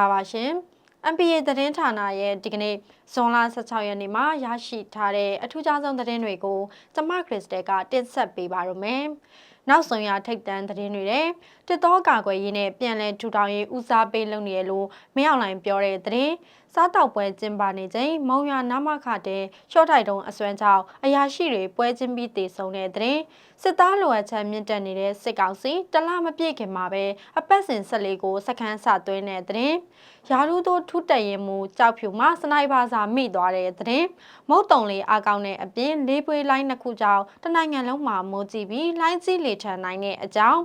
မင်္ဂလာပါရှင် MPA သတင်းဌာနရဲ့ဒီကနေ့ဇွန်လ16ရက်နေ့မှာရရှိထားတဲ့အထူးခြားဆုံးသတင်းတွေကိုကျမခရစ်စတယ်ကတင်ဆက်ပေးပါရမယ်။နောက်ဆုံးရထိတ်တန့်သတင်းတွေတဲ့တစ်သောကာကွယ်ရေးနဲ့ပြန်လည်ထူထောင်ရေးဦးစားပေးလုပ်နေရလို့မင်းအောင်လိုင်ပြောတဲ့သတင်း စားတောက်ပွဲကျင်းပနေချိန်မုံရနာမခတဲ့ရှော့ထိုက်တုံးအစွမ်းကြောင့်အရာရှိတွေပွဲချင်းပြီးတည်ဆုံတဲ့တဲ့စစ်သားလိုအပ်ချက်မြင့်တက်နေတဲ့စစ်ကောင်စီတလမပြည့်ခင်မှာပဲအပတ်စဉ်ဆက်လေးကိုစခန်းစသွင်းတဲ့တဲ့ရာထူးသို့ထူးတက်ရင်မူကြောက်ဖြူမှာစနိုက်ပါစာမိသွားတဲ့တဲ့မုတ်တုံလေးအကောင့်နဲ့အပြင်လေးပွေးလိုင်းနှစ်ခုကြောင့်တနိုင်ငံလုံးမှာမိုးကြည့်ပြီးလိုင်းကြီးလေထန်နိုင်တဲ့အကြောင်း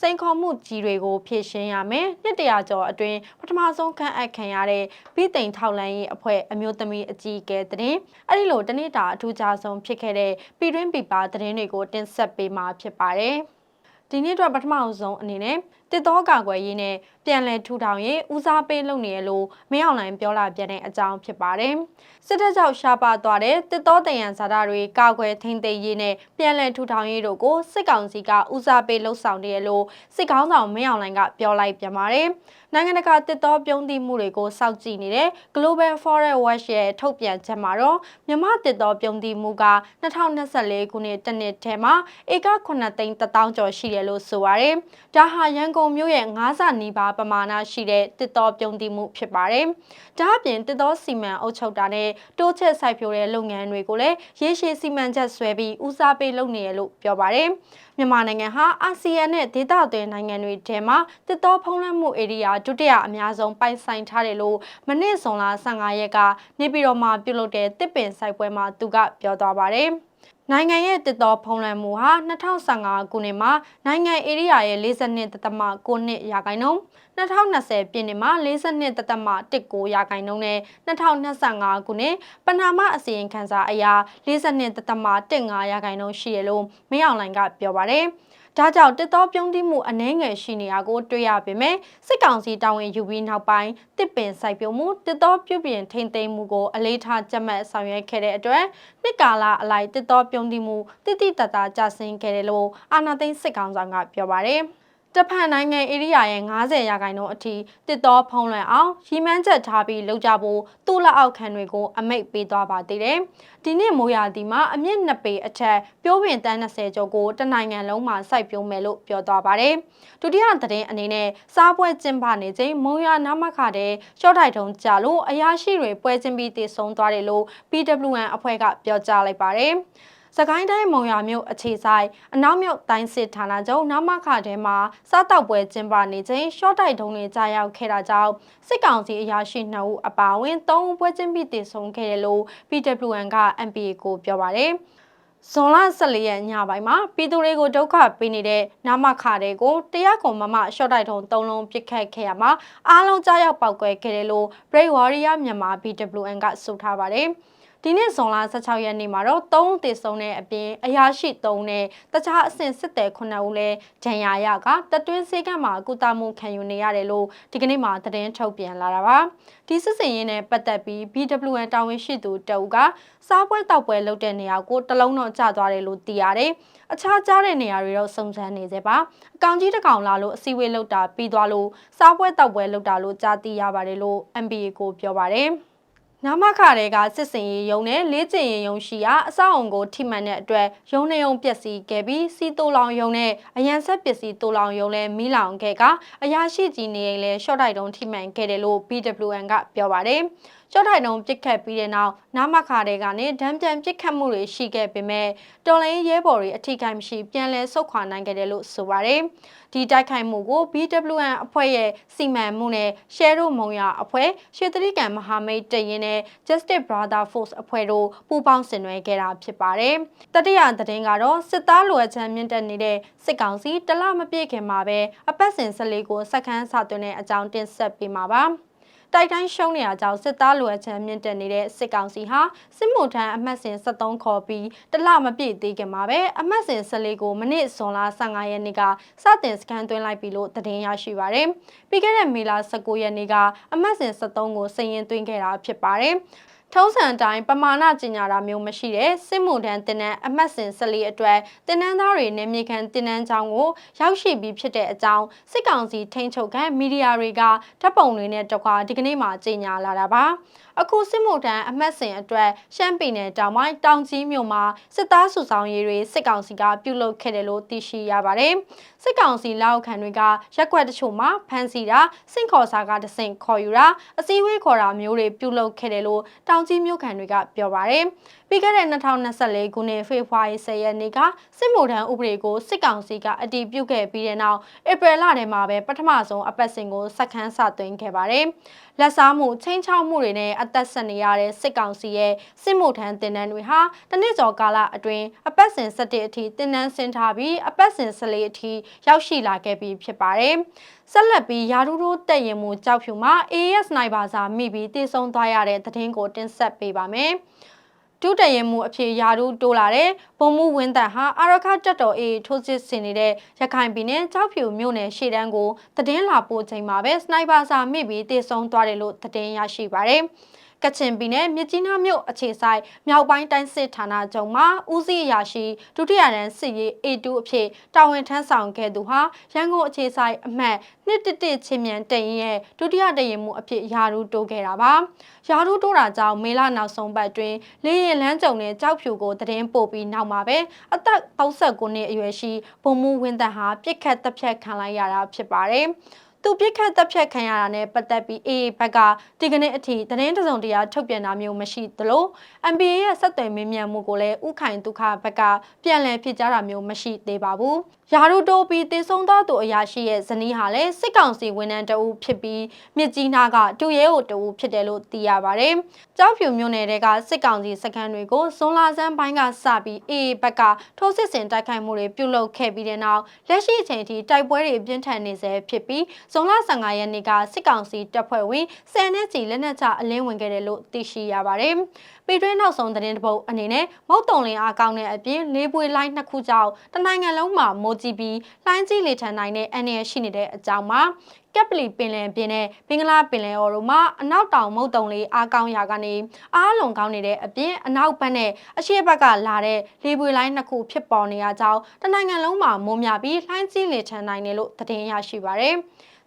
စိန်ခေါ်မှုကြီးတွေကိုဖြည့်ရှင်းရမယ်။နှစ်တရာကျော်အတွင်းပထမဆုံးခန့်အပ်ခံရတဲ့ပြည်သိမ်ထောက်လန်းရေးအဖွဲ့အမျိုးသမီးအကြီးအကဲတဲ့အဲ့ဒီလိုတနေ့တာအထူးခြားဆုံးဖြစ်ခဲ့တဲ့ပြည်တွင်းပြည်ပသတင်းတွေကိုတင်ဆက်ပေးမှာဖြစ်ပါတယ်။ဒီနေ့အတွက်ပထမဆုံးအနေနဲ့ တစ်သောကာကွယ်ရေးနဲ့ပြန်လည်ထူထောင်ရေးဦးစားပေးလုပ်နေရလို့မင်းအောင်လိုင်ပြောလာပြန်တဲ့အကြောင်းဖြစ်ပါတယ်။စစ်တပ်ကြောင့်ရှားပါသွားတဲ့တစ်သောတယံဇာတာတွေကာကွယ်ထိန်းသိမ်းရေးနဲ့ပြန်လည်ထူထောင်ရေးတို့ကိုစစ်ကောင်စီကဦးစားပေးလှုပ်ဆောင်နေရလို့စစ်ကောင်းဆောင်မင်းအောင်လိုင်ကပြောလိုက်ပြန်ပါတယ်။နိုင်ငံတကာတစ်သောပြုံးတိမှုတွေကိုစောင့်ကြည့်နေတဲ့ Global Forest Watch ရဲ့ထုတ်ပြန်ချက်မှာတော့မြမတစ်သောပြုံးတိမှုက2024ခုနှစ်တနှစ်ထဲမှာဧက9သိန်း1000ကျော်ရှိတယ်လို့ဆိုပါတယ်။ဒါဟာရန်ကုန်မြို့ရဲ့9ဆနီးပါးပမာဏရှိတဲ့တစ်သောပြုံးတိမှုဖြစ်ပါတယ်။ဒါအပြင်တစ်သောစီမံအုပ်ချုပ်တာနဲ့တိုးချဲ့စိုက်ပျိုးတဲ့လုပ်ငန်းတွေကိုလည်းရေရှည်စီမံချက်ဆွဲပြီးဦးစားပေးလုပ်နေရလို့ပြောပါတယ်။မြန်မာနိုင်ငံဟာအာဆီယံနဲ့ဒေသတွင်းနိုင်ငံတွေထဲမှာတစ်သောဖုံးလွှမ်းမှုဧရိယာဒုတိယအများဆုံးပိုင်ဆိုင်ထားတယ်လို့မနစ်ဇွန်လ15ရက်ကနေပြည်တော်မှာပြုလုပ်တဲ့တစ်ပင်ဆိုင်ပွဲမှာသူကပြောသွားပါတယ်။ နိုင်ငံရဲ့တစ်တော်ဖုံးလွှမ်းမှုဟာ2015ခုနှစ်မှာနိုင်ငံဧရိယာရဲ့42.9နှစ်ရာခိုင်နှုန်း2020ပြည့်နှစ်မှာ42.19ရာခိုင်နှုန်းနဲ့2025ခုနှစ်ပနာမအစီရင်ခံစာအရ42.15ရာခိုင်နှုန်းရှိရလို့မင်းအောင်လှိုင်ကပြောပါတယ်။ ဒါကြောင့်တစ်သောပြုံးတိမှုအနှဲငယ်ရှိနေတာကိုတွေ့ရပေမဲ့စစ်ကောင်စီတာဝန်ယူပြီးနောက်ပိုင်းတစ်ပင်စိုက်ပျိုးမှုတစ်သောပြုပြင်ထိန်းသိမ်းမှုကိုအလေးထားကြက်မှတ်ဆောင်ရွက်ခဲ့တဲ့အတွက်နှစ်ကာလအလိုက်တစ်သောပြုံးတိမှုတိတိတတ်တာကျဆင်းခဲ့တယ်လို့အာဏာသိမ်းစစ်ကောင်ဆောင်ကပြောပါတယ်။ တဖန်နိုင်ငံဧရိယာရဲ့90ရာခိုင်နှုန်းအထိတစ်သောဖုံးလွှမ်းအောင်ရီမန်းချက်ထားပြီးလုပ်ကြဖို့သူ့လက်အောက်ခံတွေကိုအမိတ်ပေးသွားပါသေးတယ်။ဒီနေ့မိုးရာသီမှာအမြင့်နှစ်ပေအထက်ပြိုးပင်တန်း20ကျော်ကိုတနိုင်ငံလုံးမှာစိုက်ပျိုးမယ်လို့ပြောသွားပါတယ်။ဒုတိယသတင်းအနေနဲ့စားပွဲကျင်းပနေချိန်မုံရနာမခတဲ့ရှော့ထိုက်တုံးကြလို့အရာရှိတွေပွဲချင်းပြီးတည်ဆုံသွားတယ်လို့ PWN အဖွဲ့ကပြောကြားလိုက်ပါတယ်။ စကိုင်းတိုင်းမုံရမြို့အခြေဆိုင်အနောက်မြို့တိုင်းစစ်ဌာနချုပ်နမခထဲမှာစားတောက်ပွဲကျင်းပနေချိန်ရှော့တိုက်တုံးတွေကြားရောက်ခဲ့တာကြောင့်စစ်ကောင်စီအရာရှိ2ဦးအပါအဝင်3ဦးပွဲချင်းပြီးတည်ဆုံခဲ့တယ်လို့ PWN က MPA ကိုပြောပါတယ်ဇွန်လ14ရက်ညပိုင်းမှာပြည်သူတွေကိုဒုက္ခပေးနေတဲ့နာမခတဲ့ကိုတရားကွန်မမရှော့တိုက်ထုံ၃လုံးပစ်ခတ်ခဲ့ရမှာအားလုံးကြားရောက်ပောက်ကွဲခဲ့တယ်လို့ Brave Warrior မြန်မာ BWN ကဆိုထားပါတယ်။ ဒီနေ့ဇွန်လ16ရက်နေ့မှာတော့3ဦးသေဆုံးတဲ့အပြင်အရာရှိ3နဲ့တခြားအဆင့်စစ်သည်9ဦးလည်းဒဏ်ရာရကတတွင်းစေကမှာကုသမှုခံယူနေရတယ်လို့ဒီကနေ့မှသတင်းထုတ်ပြန်လာတာပါဒီစစ်စင်ရေးနဲ့ပတ်သက်ပြီး BWN တာဝန်ရှိသူတအုပ်ကစားပွဲတောက်ပွဲလုပ်တဲ့နေရာကိုတလုံးတော့ကျသွားတယ်လို့သိရတယ်အခြားကြားတဲ့နေရာတွေတော့စုံစမ်းနေသေးပါအကောင်ကြီးတစ်ကောင်လာလို့အစည်းအဝေးလုပ်တာပြီးသွားလို့စားပွဲတောက်ပွဲလုပ်တာလို့ကြားသိရပါတယ်လို့ MBA ကိုပြောပါတယ် နာမခတွေကစစ်စင်ရေးယုံနဲ့လေးကျင်ရေးယုံရှိရာအဆောက်အုံကိုထိမှန်တဲ့အတွက်ယုံနေုံပျက်စီးခဲ့ပြီးစီတိုလောင်ယုံနဲ့အရန်ဆက်ပစ္စည်းတိုလောင်ယုံလဲမီးလောင်ခဲ့ကအရာရှိကြီးနေရင်လဲရှော့တိုက်တုံးထိမှန်ခဲ့တယ်လို့ BWN ကပြောပါတယ်။ ကြော့ထိုင်တုံးပြစ်ခတ်ပြီးတဲ့နောက်နာမခါတွေကနေဒဏ်ပြန်ပြစ်ခတ်မှုတွေရှိခဲ့ပေမဲ့တော်လိုင်းရဲဘော်တွေအထိခိုက်မရှိပြန်လည်ဆုတ်ခွာနိုင်ခဲ့တယ်လို့ဆိုပါတယ်။ဒီတိုက်ခိုက်မှုကို BWN အဖွဲ့ရဲ့စီမံမှုနဲ့ Share မုံရအဖွဲ့ရွှေတရိကန်မဟာမိတ်တရင်နဲ့ Justice Brother Force အဖွဲ့တို့ပူးပေါင်းဆင်နွှဲခဲ့တာဖြစ်ပါတယ်။တတိယသတင်းကတော့စစ်သားလိုအပ်ချက်မြင့်တက်နေတဲ့စစ်ကောင်စီတလမပြည့်ခင်မှာပဲအပတ်စဉ်14ကိုစက္ကန့်စသွင်းတဲ့အကြောင်းတင်ဆက်ပေးမှာပါ။ တိုက်တိုင်းရှုံးနေရကြောင်းစစ်သားလိုအပ်ချက်မြင့်တက်နေတဲ့စစ်ကောင်စီဟာစစ်မှုထမ်းအမှတ်စဉ်73ခေါ်ပြီးတလမပြည့်သေးခင်မှာပဲအမှတ်စဉ်14ကိုမနစ်ဇွန်လ15ရက်နေ့ကစတင်စကန်သွင်းလိုက်ပြီလို့သတင်းရရှိပါရယ်ပြီးခဲ့တဲ့မေလ19ရက်နေ့ကအမှတ်စဉ်73ကိုစည်ရင်သွင်းခဲ့တာဖြစ်ပါတယ် ထုံးစံအတိုင်းပမာဏကျင်ညာတာမျိုးမရှိတဲ့စစ်မှုထမ်းတင်နန်းအမှတ်စဉ်14အတွက်တင်နန်းသားတွေနေမြေခံတင်နန်းချောင်းကိုရောက်ရှိပြီးဖြစ်တဲ့အကြောင်းစစ်ကောင်စီထိန်းချုပ်ခံမီဒီယာတွေကဓာတ်ပုံတွေနဲ့တကွာဒီကနေ့မှကြေညာလာတာပါအခုစစ်မှုထမ်းအမှတ်စဉ်အတွက်ရှမ်းပြည်နယ်တောင်ပိုင်းတောင်ကြီးမြို့မှာစစ်သားစုဆောင်ရေးတွေစစ်ကောင်စီကပြုလုပ်ခဲ့တယ်လို့သိရှိရပါတယ်စစ်ကောင်စီလက်ခံတွေကရက်ွက်တချို့မှာဖမ်းဆီးတာစင့်ခေါ်စာကတဆင့်ခေါ်ယူတာအစည်းအဝေးခေါ်တာမျိုးတွေပြုလုပ်ခဲ့တယ်လို့တောင်ကြီးမြို့ခံတွေကပြောပါတယ်ပြီးခဲ့တဲ့2024ခုနှစ်ဖေဖော်ဝါရီ10ရက်နေ့ကစစ်မှုထမ်းဥပဒေကိုစစ်ကောင်စီကအတည်ပြုခဲ့ပြီးတဲ့နောက်ဧပြီလထဲမှာပဲပထမဆုံးအပတ်စဉ်ကိုစက္ကန့်စသွင်းခဲ့ပါတယ်။ လက်စားမှုချင်းချောက်မှုတွေနဲ့အသက်ဆက်နေရတဲ့စစ်ကောင်စီရဲ့စစ်မှုထမ်းတင်နန်းတွေဟာတနစ်ကျော်ကာလအတွင်းအပတ်စဉ်17အထိတင်နန်းဆင်းထားပြီးအပတ်စဉ်14အထိရောက်ရှိလာခဲ့ပြီးဖြစ်ပါတယ်။ဆက်လက်ပြီးယာဒူးတို့တက်ရင်မှုကြောက်ဖြူမှာ AS နိုင်ပါစာမိပြီးတည်ဆုံသွားရတဲ့သတင်းကိုတင်ဆက်ပေးပါမယ်။ ဒုတရင်မှုအဖြစ်ယာတို့တိုးလာတဲ့ဘုံမှုဝင်းတန်ဟာအာရခတက်တော်အေးထိုးစစ်ဆင်နေတဲ့ရခိုင်ပြည်နယ်ကြောက်ဖြူမြို့နယ်ရှေ့တန်းကိုတည်င်းလာပို့ချိန်မှာပဲစနိုက်ပါစာမိပြီးတည်ဆုံသွားတယ်လို့သတင်းရရှိပါတယ်။ ကချင်ပြည်နယ်မြကြီးနားမြို့အခြေဆိုင်မြောက်ပိုင်းတိုင်းစစ်ဌာနချုပ်မှာဦးစီးအရာရှိဒုတိယတန်းစစ်ရေး A2 အဖြစ်တာဝန်ထမ်းဆောင်ခဲ့သူဟာရန်ကုန်အခြေဆိုင်အမှတ်111ချင်းမြန်တရင်ရဲ့ဒုတိယတရင်မှုအဖြစ်ယာရူတိုးခဲ့တာပါယာရူတိုးတာကြောင့်မေလနောက်ဆုံးပတ်တွင်လေရင်လန်းကြုံနဲ့ကြောက်ဖြူကိုတရင်ပို့ပြီးနောက်မှာပဲအသက်39နှစ်အရွယ်ရှိဘုံမှုဝင်းသက်ဟာပြစ်ခတ်တပ်ဖြတ်ခံလိုက်ရတာဖြစ်ပါတယ် သူပြစ်ခတ်တပ်ဖြတ်ခံရတာနဲ့ပတ်သက်ပြီးအေးဘက်ကဒီကနေ့အထိသတင်းတစုံတရာထုတ်ပြန်တာမျိုးမရှိသလို MBA ရဲ့ဆက်သွယ်မေးမြန်းမှုကိုလည်းဥခိုင်ဒုက္ခဘက်ကပြန်လည်ဖြစ်ကြားတာမျိုးမရှိသေးပါဘူး။ယာရုတိုးပြီးတည်ဆုံသောသူအရာရှိရဲ့ဇနီးဟာလည်းစစ်ကောင်စီဝန်ထမ်းတအုပ်ဖြစ်ပြီးမြစ်ကြီးနားကတူရဲကိုတအုပ်ဖြစ်တယ်လို့သိရပါတယ်။ကြောက်ဖြူမြို့နယ်ကစစ်ကောင်စီစခန်းတွေကိုဇွန်လဆန်းပိုင်းကစပြီးအေးဘက်ကထိုးစစ်ဆင်တိုက်ခိုက်မှုတွေပြုလုပ်ခဲ့ပြီးတဲ့နောက်လက်ရှိအချိန်ထိတိုက်ပွဲတွေပြင်းထန်နေဆဲဖြစ်ပြီးဇွန်လ15ရက်နေ့ကစစ်ကောင်စီတပ်ဖွဲ့ဝင်10နှစ်ကြီးလက်နက်ချအလင်းဝင်ခဲ့တယ်လို့သိရှိရပါတယ်။ပြည်တွင်းနောက်ဆုံးသတင်းတပုတ်အနေနဲ့မုတ်တုံလင်းအားကောင်းတဲ့အပြင်လေးပွေလိုင်းနှစ်ခုကြောင့်တနိုင်ငံလုံးမှာမိုးကြီးပြီးလှိုင်းကြီးလေထန်နိုင်တဲ့အန္တရာယ်ရှိနေတဲ့အကြောင်းမှာကက်ပလီပင်လယ်ပြင်နဲ့ဘင်္ဂလားပင်လယ်အော်တို့မှာအနောက်တောင်မုတ်တုံလေးအားကောင်းရာကနေအားလုံးကောင်းနေတဲ့အပြင်အနောက်ဘက်နဲ့အရှေ့ဘက်ကလာတဲ့လေပွေလိုင်းနှစ်ခုဖြစ်ပေါ်နေရကြောင်းတနိုင်ငံလုံးမှာမိုးများပြီးလှိုင်းကြီးလေထန်နိုင်တယ်လို့သတင်းရရှိပါရယ်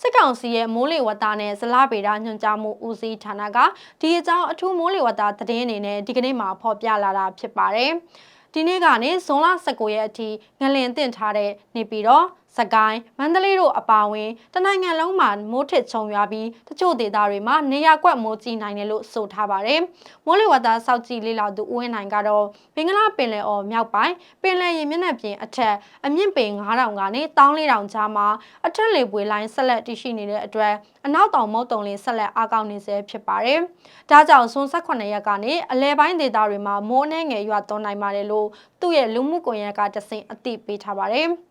စစ်ကောင်စီရဲ့မိုးလေဝသနဲ့ဇလဗေဒညွှန်ကြားမှုဦးစီးဌာနကဒီအကြောင်းအထူးမိုးလေဝသသတင်းအနေနဲ့ဒီကနေ့မှာဖော်ပြလာတာဖြစ်ပါတယ်။ဒီနေ့ကနေဇွန်လ19ရက်အထိငလင်တင်ထားတဲ့နေပြီးတော့ စကိုင်းမန္တလေးတို့အပါအဝင်တနိုင်ငံလုံးမှာမိုးထစ်ချုံရွာပြီးတချို့ဒေသတွေမှာနေရာကွက်မိုးကြီးနိုင်တယ်လို့ဆိုထားပါတယ်။မိုးလေဝသစောက်ကြည့်လေ့လာသူဦးဝင်းနိုင်ကတော့ဘင်္ဂလားပင်လယ်အော်မြောက်ပိုင်းပင်လယ်ရေမျက်နှာပြင်အထက်အမြင့်ပေ9000ကနေ14000ကြားမှာအထက်လေပွေလိုင်းဆက်လက်တည်ရှိနေတဲ့အတွက်အနောက်တောင်မုတ်တုံလေးဆက်လက်အားကောင်းနေဆဲဖြစ်ပါတယ်။ဒါကြောင့်ဇွန်18ရက်ကနေအလဲပိုင်းဒေသတွေမှာမိုးနှဲငယ်ရွာသွန်းနိုင်ပါတယ်လို့သူ့ရဲ့လူမှုကွန်ရက်ကတဆင့်အသိပေးထားပါတယ်။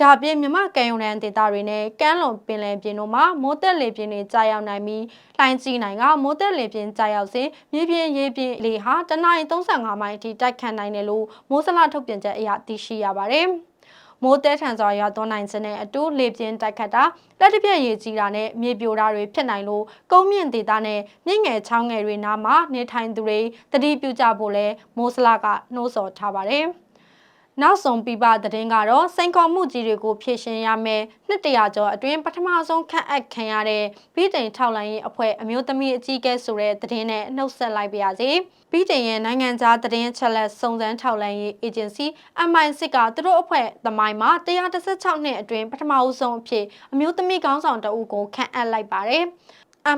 ဒါပြင်မြမကံယုံတန်းဒေသတွေနဲ့ကမ်းလွန်ပင်လယ်ပြင်တို့မှာမိုးတက်လေပြင်းတွေကြာရောက်နိုင်ပြီးလှိုင်းကြီးနိုင်ကမိုးတက်လေပြင်းကြာရောက်စဉ်မြေပြင်ရေပြင်လေဟာတနအီ35မိုင်အထိတိုက်ခတ်နိုင်တယ်လို့မိုးစလထုတ်ပြန်ချက်အရသိရှိရပါတယ်။မိုးတဲထန်စွာရွာသွန်းနိုင်ခြင်းနဲ့အတူလေပြင်းတိုက်ခတ်တာလက်တစ်ပြက်ရေကြီးတာနဲ့မြေပြိုတာတွေဖြစ်နိုင်လို့ကုန်းမြင့်ဒေသနဲ့မြင့်ငယ်ချောင်းငယ်တွေနားမှာနေထိုင်သူတွေတတိပြုကြဖို့လဲမိုးစလကနှိုးဆော်ထားပါတယ်။ နောက်ဆုံးပြပသတင်းကတော့စိန်ခေါ်မှုကြီးတွေကိုဖြည့်ရှင်ရမယ်နှစ်တရာကျော်အတွင်းပထမဆုံးခန့်အပ်ခံရတဲ့ပြည်တိုင်ထောက်လိုင်းရေးအဖွဲ့အမျိုးသမီးအကြီးအကဲဆိုတဲ့သတင်းနဲ့နှုတ်ဆက်လိုက်ပါရစေပြည်တိုင်ရဲ့နိုင်ငံခြားသတင်းချက်လက်စုံစမ်းထောက်လိုင်းရေးအေဂျင်စီ MI6 ကသူတို့အဖွဲ့သမိုင်းမှာ116နှစ်အတွင်းပထမအဆုံးအဖြစ်အမျိုးသမီးခေါင်းဆောင်တအုပ်ကိုခန့်အပ်လိုက်ပါတယ်။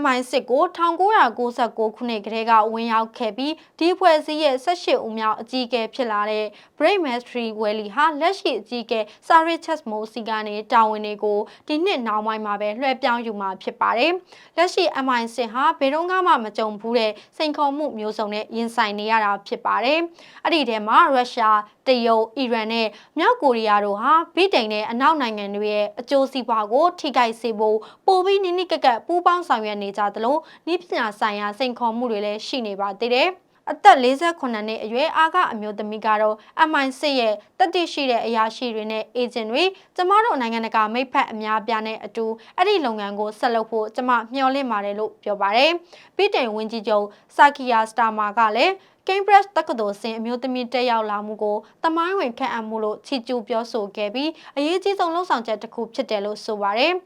MI6 ကို1996ခုနှစ်ကတည်းကဝင်ရောက်ခဲ့ပြီးဒီဖွဲ့စည်းရဲ့18ဦးမြောက်အကြီးအကဲဖြစ်လာတဲ့ Brave Mastery Welly ဟာလက်ရှိအကြီးအကဲ Sarah Chesmo စီကနေတာဝန်တွေကိုဒီနှစ်နောက်ပိုင်းမှာပဲလွှဲပြောင်းယူမှာဖြစ်ပါတယ်။လက်ရှိ MI6 ဟာဘယ်တော့မှမကြုံဘူးတဲ့စိန်ခေါ်မှုမျိုးစုံနဲ့ရင်ဆိုင်နေရတာဖြစ်ပါတယ်။အဲ့ဒီထဲမှာရုရှား တရုတ်အီရန်နဲ့မြောက်ကိုရီးယားတို့ဟာဗြိတိန်နဲ့အနောက်နိုင်ငံတွေရဲ့အကျိုးစီးပွားကိုထိခိုက်စေဖို့ပိုပြီးနိနိကက်ကက်ပူးပေါင်းဆောင်ရွက်နေကြသလိုဤပညာဆိုင်ရာစိန်ခေါ်မှုတွေလည်းရှိနေပါသေးတယ်။အသက်48နှစ်အရွယ်အာကအမျိုးသမီးကတော့ MI6 ရဲ့တက်တိရှိတဲ့အရာရှိတွေနဲ့အေဂျင့်တွေကျမတို့နိုင်ငံတကာမိတ်ဖက်အများအပြားနဲ့အတူအဲ့ဒီလုပ်ငန်းကိုဆက်လုပ်ဖို့ကျမမျှော်လင့်ပါတယ်လို့ပြောပါတယ်။ပြည်တိုင်ဝင်ကြီးချုပ်စာကီယာစတာမာကလည်း Cambridge တက္ကသိုလ်ဆင်အမျိုးသမီးတက်ရောက်လာမှုကိုတမိုင်းဝင်ခန့်အပ်မှုလို့ချီးကျူးပြောဆိုခဲ့ပြီးအရေးကြီးဆုံးလှုံ့ဆော်ချက်တစ်ခုဖြစ်တယ်လို့ဆိုပါတယ်။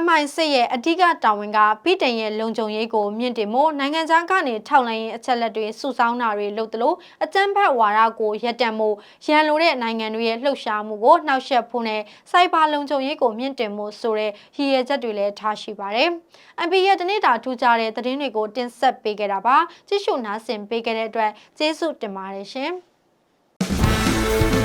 MI6 ရဲ့အဓိကတာဝန်ကပြည်တိုင်ရဲ့လုံခြုံရေးကိုမြင့်တင်ဖို့နိုင်ငံခြားကနေထောက်လှမ်းရေးအချက်လက်တွေစုဆောင်းတာတွေလုပ်သလိုအကြမ်းဖက်ဝါဒကိုရပ်တန့်ဖို့ရန်လိုတဲ့နိုင်ငံတွေရဲ့လှုပ်ရှားမှုကိုနှောက်ယှက်ဖို့နဲ့စိုက်ဘာလုံခြုံရေးကိုမြင့်တင်ဖို့ဆိုတဲ့ရည်ရွယ်ချက်တွေလည်းထားရှိပါတယ်။ MP ရဲ့တနေ့တာထူးခြားတဲ့သတင်းတွေကိုတင်ဆက်ပေးခဲ့တာပါကြည့်ရှုနားဆင်ပေးခဲ့တဲ့အတွက်ကျေးဇူးတင်ပါတယ်ရှင်။